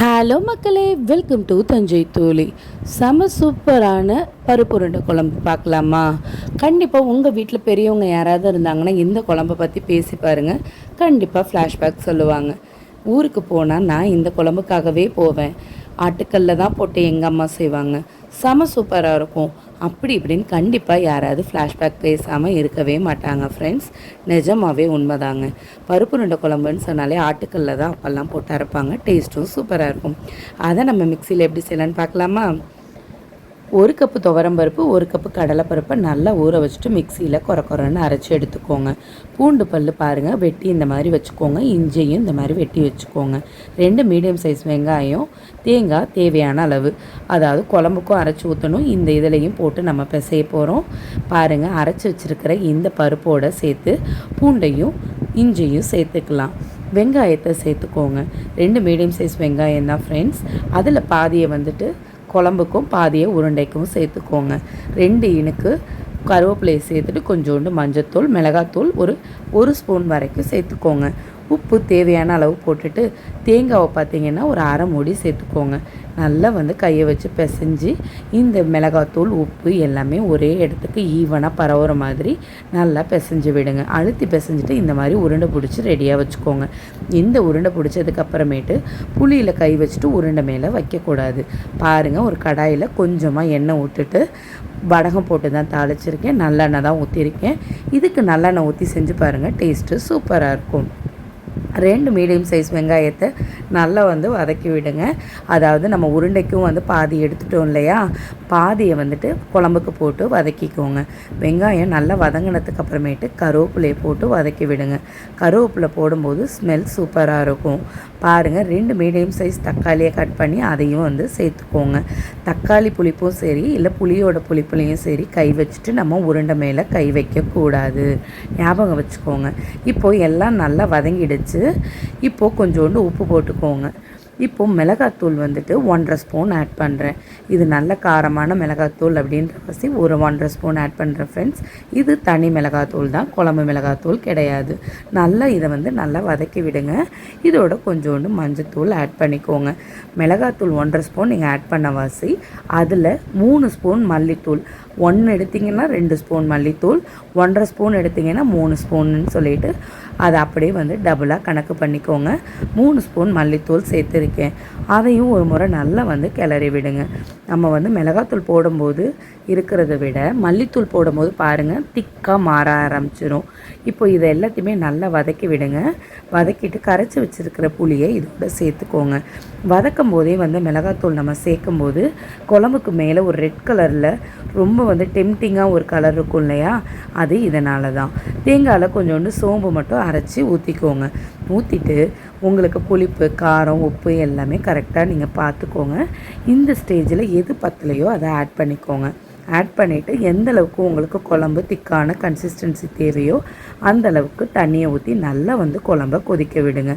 Hello மக்களே welcome to Thanjai தோழி. செம சூப்பரான பருப்பு உருண்டை குழம்பு பார்க்கலாமா? கண்டிப்பாக உங்கள் வீட்டில் பெரியவங்க யாராவது இருந்தாங்கன்னா இந்த குழம்பை பற்றி பேசி பாருங்கள் கண்டிப்பாக ஃப்ளாஷ்பேக் சொல்லுவாங்க. ஊருக்கு போனால் நான் இந்த குழம்புக்காகவே போவேன். ஆட்டுக்கல்ல தான் போட்டு எங்கள் அம்மா செய்வாங்க. செம சூப்பராக இருக்கும். அப்படி இப்படின்னு கண்டிப்பாக யாராவது ஃப்ளாஷ்பேக் பேசாமல் இருக்கவே மாட்டாங்க ஃப்ரெண்ட்ஸ் நிஜமாகவே உண்மைதாங்க. பருப்பு ரெண்டு குழம்புன்னு சொன்னாலே ஆட்டுக்கல்ல தான் அப்போல்லாம் போட்டு அரைப்பாங்க. டேஸ்ட்டும் சூப்பராக இருக்கும். அதை நம்ம மிக்சியில் எப்படி செய்யலான்னு பார்க்கலாமா? ஒரு கப்பு துவரம் பருப்பு ஒரு கப்பு கடலைப்பருப்பை நல்லா ஊற வச்சுட்டு மிக்சியில் குறை குறைன்னு அரைச்சி எடுத்துக்கோங்க. பூண்டு பல் பாருங்கள் வெட்டி இந்த மாதிரி வச்சுக்கோங்க. இஞ்சியும் இந்த மாதிரி வெட்டி வச்சுக்கோங்க. ரெண்டு மீடியம் சைஸ் வெங்காயம் தேங்காய் தேவையான அளவு. அதாவது குழம்புக்கும் அரைச்சி ஊற்றணும் இந்த இதுலையும் போட்டு நம்ம பிசைய போகிறோம் பாருங்கள் அரைச்சி வச்சுருக்கிற இந்த பருப்போடு சேர்த்து பூண்டையும் இஞ்சியும் சேர்த்துக்கலாம். வெங்காயத்தை சேர்த்துக்கோங்க. ரெண்டு மீடியம் சைஸ் வெங்காயம் தான் ஃப்ரெண்ட்ஸ் அதில் பாதியை வந்துட்டு குழம்புக்கும் பாதியை உருண்டைக்கும் சேர்த்துக்கோங்க. ரெண்டு இனுக்கு கருவேப்பிலையை சேர்த்துட்டு கொஞ்சோண்டு மஞ்சத்தூள் மிளகாத்தூள் ஒரு ஒரு ஸ்பூன் வரைக்கும் சேர்த்துக்கோங்க. உப்பு தேவையான அளவு போட்டுட்டு தேங்காவை பார்த்தீங்கன்னா ஒரு அரை மூடி சேர்த்துக்கோங்க. நல்லா வந்து கையை வச்சு பிசைஞ்சு இந்த மிளகாத்தூள் உப்பு எல்லாமே ஒரே இடத்துக்கு ஈவனாக பரவுற மாதிரி நல்லா பிசைஞ்சு விடுங்க. அழுத்தி பிசைஞ்சிட்டு இந்த மாதிரி உருண்டை பிடிச்சி ரெடியாக வச்சுக்கோங்க. இந்த உருண்டை பிடிச்சதுக்கு அப்புறமேட்டு புளியில் கை வச்சுட்டு உருண்டை மேலே வைக்கக்கூடாது. பாருங்கள் ஒரு கடாயில் கொஞ்சமாக எண்ணெய் விட்டுட்டு வடகம் போட்டு தான் தாளிச்சிருக்கேன். நல்லெண்ணெய் தான் ஊற்றிருக்கேன் இதுக்கு நல்லெண்ணெய் ஊற்றி செஞ்சு பாருங்கள் டேஸ்ட்டு சூப்பராக இருக்கும். ரெண்டு மீடியம் சைஸ் வெங்காயத்தை நல்லா வந்து வதக்கி விடுங்க. அதாவது நம்ம உருண்டைக்கும் வந்து பாதி எடுத்துட்டோம் இல்லையா? பாதியை வந்துட்டு குழம்புக்கு போட்டு வதக்கிக்கோங்க. வெங்காயம் நல்லா வதங்கினதுக்கு அப்புறமேட்டு கருவேப்பிலையை போட்டு வதக்கி விடுங்க. கருவேப்பிலை போடும்போது ஸ்மெல் சூப்பராக இருக்கும். பாருங்கள் ரெண்டு மீடியம் சைஸ் தக்காளியை கட் பண்ணி அதையும் வந்து சேர்த்துக்கோங்க. தக்காளி புளிப்பும் சரி இல்லை புளியோட புளிப்புலையும் சரி கை வச்சுட்டு நம்ம உருண்டை மேலே கை வைக்கக்கூடாது. ஞாபகம் வச்சுக்கோங்க. இப்போது எல்லாம் நல்லா வச்சு இப்போது கொஞ்சோண்டு உப்பு போட்டுக்கோங்க. இப்போது மிளகாத்தூள் வந்துட்டு ஒன்றரை ஸ்பூன் ஆட் பண்ணுறேன் இது நல்ல காரமான மிளகாத்தூள் அப்படின்ற பசி ஒரு ஒன்றரை ஸ்பூன் ஆட் பண்ணுறேன் ஃப்ரெண்ட்ஸ் இது தனி மிளகாத்தூள் தான் குழம்பு மிளகாத்தூள் கிடையாது. நல்லா இதை வந்து நல்லா வதக்கி விடுங்க. இதோட கொஞ்சோண்டு மஞ்சத்தூள் ஆட் பண்ணிக்கோங்க. மிளகாத்தூள் ஒன்றரை ஸ்பூன் நீங்கள் ஆட் பண்ண வாசி. அதில் மூணு ஸ்பூன் மல்லித்தூள். ஒன்று எடுத்திங்கன்னா ரெண்டு ஸ்பூன் மல்லித்தூள். ஒன்றரை ஸ்பூன் எடுத்திங்கன்னா மூணு ஸ்பூன்னு சொல்லிட்டு அதை அப்படியே வந்து டபுளாக கணக்கு பண்ணிக்கோங்க. மூணு ஸ்பூன் மல்லித்தூள் சேர்த்துருக்கேன் அதையும் ஒரு முறை நல்லா வந்து கிளறி விடுங்க. நம்ம வந்து மிளகாத்தூள் போடும்போது இருக்கிறத விட மல்லித்தூள் போடும்போது பாருங்கள் திக்காக மாற ஆரம்பிச்சிடும் இப்போ இதை எல்லாத்தையுமே நல்லா வதக்கி விடுங்க. வதக்கிட்டு கரைச்சி வச்சுருக்கிற புளியை இதோட சேர்த்துக்கோங்க. வதக்கும் போதே வந்து மிளகாத்தூள் நம்ம சேர்க்கும் போது குழம்புக்கு மேலே ஒரு ரெட் கலரில் ரொம்ப வந்து டெம்டிங்காக ஒரு கலர் இருக்கும் இல்லையா? அது இதனால தான் தேங்காயில் கொஞ்சோண்டு சோம்பு மட்டும் அரைச்சி ஊற்றிக்கோங்க ஊற்றிட்டு உங்களுக்கு புளிப்பு காரம் உப்பு எல்லாமே கரெக்டாக நீங்கள் பார்த்துக்கோங்க. இந்த ஸ்டேஜில் எது பத்தலையோ அதை ஆட் பண்ணிக்கோங்க. ஆட் பண்ணிவிட்டு எந்த அளவுக்கு உங்களுக்கு குழம்பு திக்கான கன்சிஸ்டன்சி தேவையோ அந்த அளவுக்கு தண்ணியை ஊற்றி நல்லா வந்து குழம்ப கொதிக்க விடுங்க.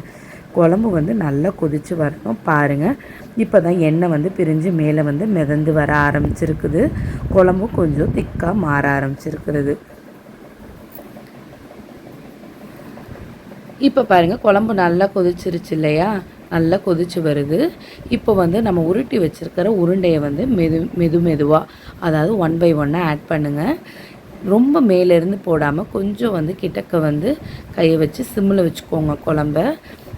குழம்பு வந்து நல்லா கொதித்து வரணும் பாருங்கள் இப்போ தான் எண்ணெய் வந்து பிரிஞ்சு மேலே வந்து மிதந்து வர ஆரம்பிச்சிருக்குது. குழம்பும் கொஞ்சம் திக்காக மாற ஆரம்பிச்சிருக்கிறது இப்போ பாருங்கள் குழம்பு நல்லா கொதிச்சிருச்சு இல்லையா? நல்லா கொதிச்சு வருது. இப்போ வந்து நம்ம உருட்டி வச்சுருக்கிற உருண்டையை வந்து மெது மெது மெதுவாக அதாவது ஒன் பை ஒன்னாக ஆட் பண்ணுங்கள் ரொம்ப மேலேருந்து போடாமல் கொஞ்சம் வந்து கிட்டக்க வந்து கையை வச்சு சிம்மில் வச்சுக்கோங்க குழம்ப.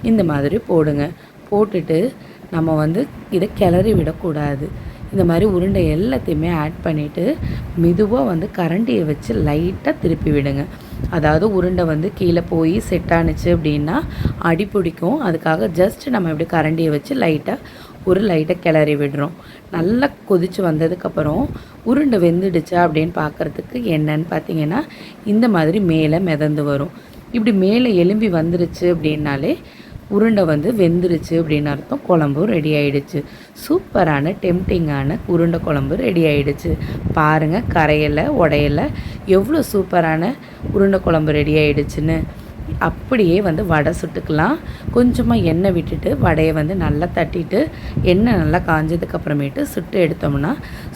இந்த மாதிரி போடுங்க. போட்டுட்டு நம்ம வந்து இதை கிளறி விடக்கூடாது. இந்த மாதிரி உருண்டை எல்லாத்தையுமே ஆட் பண்ணிவிட்டு மெதுவாக வந்து கரண்டியை வச்சு லைட்டாக திருப்பி விடுங்க. அதாவது உருண்டை வந்து கீழே போய் செட் ஆணுச்சு அப்படின்னா அடி பிடிக்கும். அதுக்காக ஜஸ்ட் நம்ம இப்படி கரண்டியை வச்சு லைட்டாக ஒரு லைட்டாக கிளறி விடுறோம். நல்லா கொதித்து வந்ததுக்கப்புறம் உருண்டை வெந்துடுச்சா அப்படின்னு பார்க்குறதுக்கு என்னன்னு பார்த்தீங்கன்னா இந்த மாதிரி மேலே மிதந்து வரும். இப்படி மேலே எலும்பி வந்துருச்சு அப்படின்னாலே உருண்டை வந்து வெந்துருச்சு அப்படின்னு அர்த்தம். குழம்பும் ரெடி ஆயிடுச்சு. சூப்பரான டெம்டிங்கான உருண்டை குழம்பு ரெடி ஆயிடுச்சு. பாருங்கள் கரையலை உடையலை எவ்வளோ சூப்பரான உருண்டை குழம்பு ரெடி ஆயிடுச்சுன்னு. அப்படியே வந்து வடை சுட்டுக்கலாம். கொஞ்சமாக எண்ணெய் விட்டுட்டு வடையை வந்து நல்லா தட்டிட்டு எண்ணெய் நல்லா காஞ்சதுக்கப்புறமேட்டு சுட்டு எடுத்தோம்னா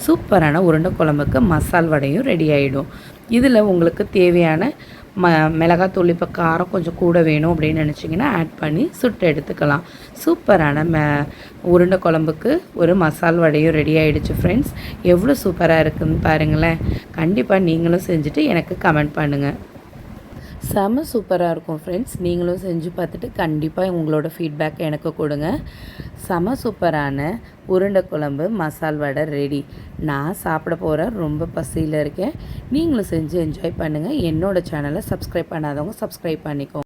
சூப்பரான உருண்டை குழம்புக்கு மசால் வடையும் ரெடி ஆகிடும் இதில் உங்களுக்கு தேவையான ம மிளகாத்தூள் இப்போ காரம் கொஞ்சம் கூட வேணும் அப்படின்னு நினச்சிங்கன்னா ஆட் பண்ணி சுட்டு எடுத்துக்கலாம். சூப்பரான ம உருண்டை குழம்புக்கு ஒரு மசால் வடையும் ரெடி ஆகிடுச்சு ஃப்ரெண்ட்ஸ் எவ்வளோ சூப்பராக இருக்குதுன்னு பாருங்களேன். கண்டிப்பாக நீங்களும் செஞ்சுட்டு எனக்கு கமெண்ட் பண்ணுங்கள் செம சூப்பராக இருக்கும் ஃப்ரெண்ட்ஸ் நீங்களும் செஞ்சு பார்த்துட்டு கண்டிப்பாக உங்களோட ஃபீட்பேக் எனக்கு கொடுங்க. செம சூப்பரான உருண்டை குழம்பு மசால் வடை ரெடி நான் சாப்பிட போகிறேன் ரொம்ப பசியில் இருக்கேன். நீங்களும் செஞ்சு என்ஜாய் பண்ணுங்கள் என்னோடய சேனலை சப்ஸ்கிரைப் பண்ணாதவங்க சப்ஸ்கிரைப் பண்ணிக்கோங்க.